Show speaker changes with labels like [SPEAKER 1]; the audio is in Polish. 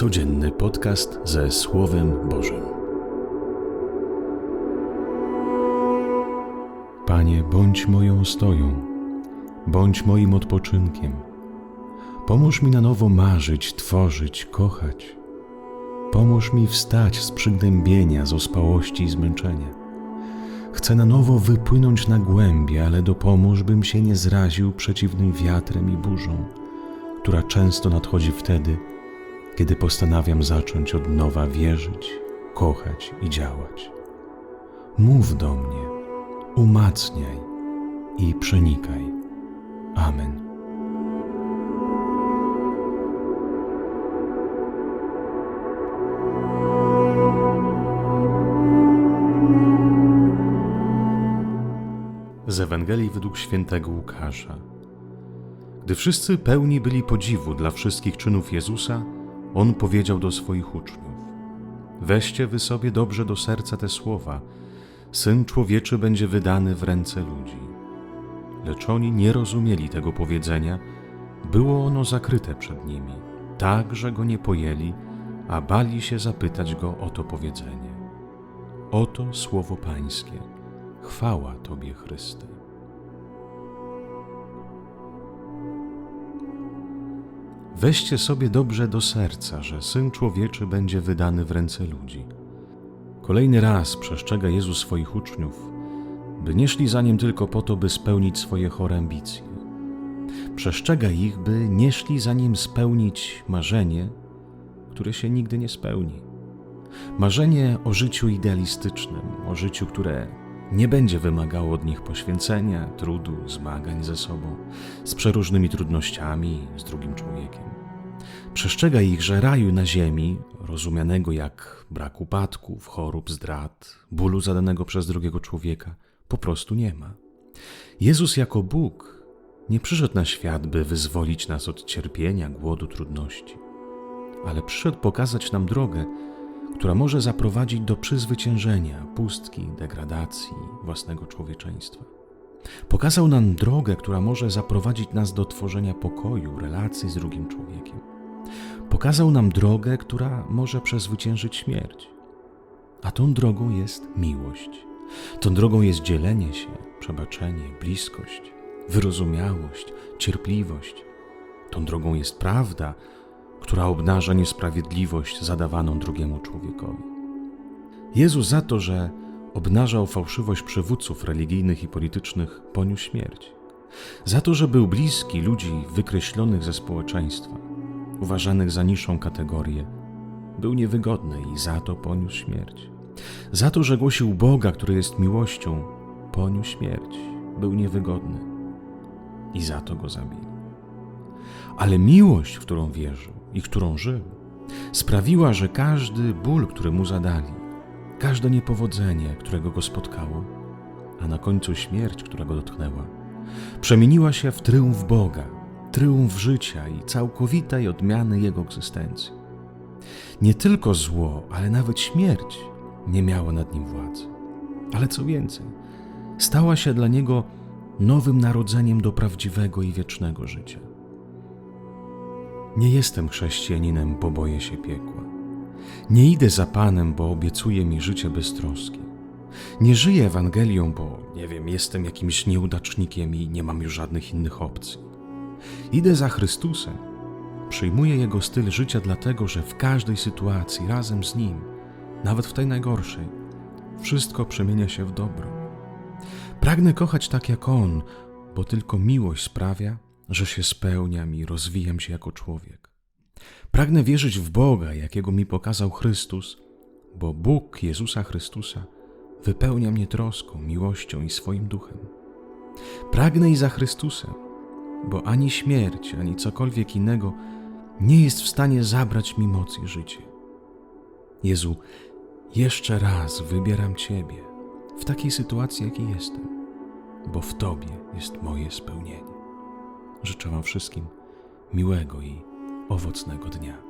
[SPEAKER 1] Codzienny podcast ze Słowem Bożym. Panie, bądź moją stoją, bądź moim odpoczynkiem. Pomóż mi na nowo marzyć, tworzyć, kochać. Pomóż mi wstać z przygnębienia, z ospałości i zmęczenia. Chcę na nowo wypłynąć na głębie, ale dopomóż, bym się nie zraził przeciwnym wiatrem i burzą, która często nadchodzi wtedy, kiedy postanawiam zacząć od nowa wierzyć, kochać i działać. Mów do mnie, umacniaj i przenikaj. Amen. Z Ewangelii według świętego Łukasza. Gdy wszyscy pełni byli podziwu dla wszystkich czynów Jezusa, on powiedział do swoich uczniów: Weźcie wy sobie dobrze do serca te słowa: Syn człowieczy będzie wydany w ręce ludzi. Lecz oni nie rozumieli tego powiedzenia, było ono zakryte przed nimi, tak, że go nie pojęli, a bali się zapytać go o to powiedzenie. Oto słowo Pańskie. Chwała Tobie, Chryste. Weźcie sobie dobrze do serca, że Syn Człowieczy będzie wydany w ręce ludzi. Kolejny raz przestrzega Jezus swoich uczniów, by nie szli za Nim tylko po to, by spełnić swoje chore ambicje. Przestrzega ich, by nie szli za Nim spełnić marzenie, które się nigdy nie spełni. Marzenie o życiu idealistycznym, o życiu, które nie będzie wymagało od nich poświęcenia, trudu, zmagań ze sobą, z przeróżnymi trudnościami, z drugim człowiekiem. Przestrzega ich, że raju na ziemi, rozumianego jak brak upadków, chorób, zdrad, bólu zadanego przez drugiego człowieka, po prostu nie ma. Jezus jako Bóg nie przyszedł na świat, by wyzwolić nas od cierpienia, głodu, trudności, ale przyszedł pokazać nam drogę, która może zaprowadzić do przyzwyciężenia pustki, degradacji własnego człowieczeństwa. Pokazał nam drogę, która może zaprowadzić nas do tworzenia pokoju, relacji z drugim człowiekiem. Pokazał nam drogę, która może przezwyciężyć śmierć. A tą drogą jest miłość. Tą drogą jest dzielenie się, przebaczenie, bliskość, wyrozumiałość, cierpliwość. Tą drogą jest prawda, która obnaża niesprawiedliwość zadawaną drugiemu człowiekowi. Jezus za to, że obnażał fałszywość przywódców religijnych i politycznych, poniósł śmierć. Za to, że był bliski ludzi wykreślonych ze społeczeństwa, uważanych za niższą kategorię, był niewygodny i za to poniósł śmierć. Za to, że głosił Boga, który jest miłością, poniósł śmierć, był niewygodny i za to go zabili. Ale miłość, w którą wierzył, i którą żył, sprawiła, że każdy ból, który mu zadali, każde niepowodzenie, którego go spotkało, a na końcu śmierć, która go dotknęła, przemieniła się w tryumf Boga, tryumf życia i całkowitej odmiany jego egzystencji. Nie tylko zło, ale nawet śmierć nie miała nad nim władzy. Ale co więcej, stała się dla niego nowym narodzeniem do prawdziwego i wiecznego życia. Nie jestem chrześcijaninem, bo boję się piekła. Nie idę za Panem, bo obiecuje mi życie bez troski. Nie żyję Ewangelią, bo nie wiem, jestem jakimś nieudacznikiem i nie mam już żadnych innych opcji. Idę za Chrystusem. Przyjmuję Jego styl życia, dlatego że w każdej sytuacji razem z Nim, nawet w tej najgorszej, wszystko przemienia się w dobro. Pragnę kochać tak jak On, bo tylko miłość sprawia, że się spełniam i rozwijam się jako człowiek. Pragnę wierzyć w Boga, jakiego mi pokazał Chrystus, bo Bóg Jezusa Chrystusa wypełnia mnie troską, miłością i swoim duchem. Pragnę i za Chrystusem, bo ani śmierć, ani cokolwiek innego nie jest w stanie zabrać mi mocy życie. Jezu, jeszcze raz wybieram Ciebie w takiej sytuacji, jakiej jestem, bo w Tobie jest moje spełnienie. Życzę Wam wszystkim miłego i owocnego dnia.